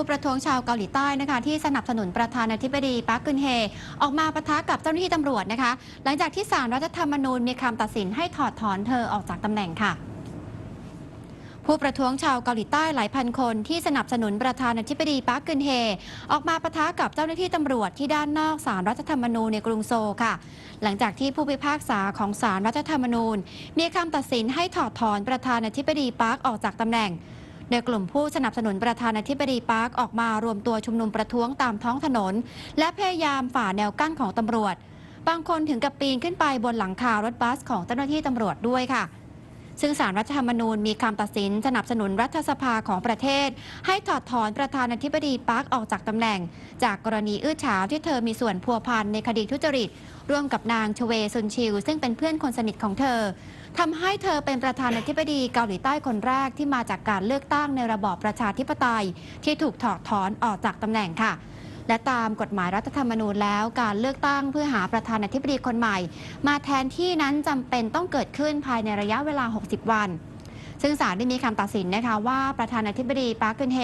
ผู้ประท้วงชาวเกาหลีใต้นะคะที่สนับสนุนประธานาธิบดีปาร์คกึนเฮ ออกมาปะทะกับเจ้าหน้าที่ตำรวจนะคะ หลังจากที่ศาลรัฐธรรมนูญมีคำตัดสินให้ถอดถอนเธอออกจากตำแหน่งค่ะผู้ประท้วงชาวเกาหลีใต้หลายพันคนที่สนับสนุนประธานาธิบดีปาร์คกึนเฮ ออกมาปะทะกับเจ้าหน้าที่ตำรวจที่ด้านนอกศาลรัฐธรรมนูญในกรุงโซลค่ะ หลังจากที่ผู้พิพากษาของศาลรัฐธรรมนูญ มีคำตัดสินให้ถอดถอนประธานาธิบดีปาร์คออกจากตำแหน่ง โดยกลุ่มผู้สนับสนุนประธานาธิบดีปาร์คออกมารวมตัวชุมนุมประท้วงตามท้องถนน และพยายามฝ่าแนวกั้นของตำรวจ บางคนถึงกับปีนขึ้นไปบนหลังคารถบัสของเจ้าหน้าที่ตำรวจด้วยค่ะ ซึ่งสารรัฐธรรมนูญมีคำตัดสินสนับสนุนรัฐสภาของประเทศ ให้ถอดถอนประธานาธิบดีปาร์คออกจากตำแหน่ง จากกรณีอื้อฉาวที่เธอมีส่วนพัวพันในคดีทุจริต ร่วมกับนางชเวซุนชิลซึ่งเป็นเพื่อนคนสนิทของเธอทำให้เธอเป็นประธานาธิบดีเกาหลีใต้คนแรกที่มาจากการเลือกตั้งในระบอบประชาธิปไตย ที่ถูกถอดถอนออกจากตำแหน่งค่ะ และตามกฎหมายรัฐธรรมนูญแล้วการเลือกตั้งเพื่อหาประธานาธิบดีคนใหม่ มาแทนที่นั้นจำเป็นต้องเกิดขึ้นภายในระยะเวลา 60 วันซึ่งศาลได้มีคำตัดสินนะคะว่าประธานาธิบดีปาร์คกึนเฮ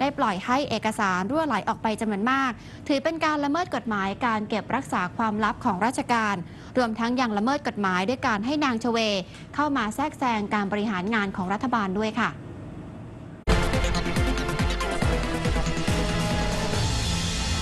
ได้ปล่อยให้เอกสารรั่วไหลออกไปจำนวนมาก ถือเป็นการละเมิดกฎหมายการเก็บรักษาความลับของราชการ รวมทั้งยังละเมิดกฎหมายด้วยการให้นางชเว เข้ามาแทรกแซงการบริหารงานของรัฐบาลด้วยค่ะ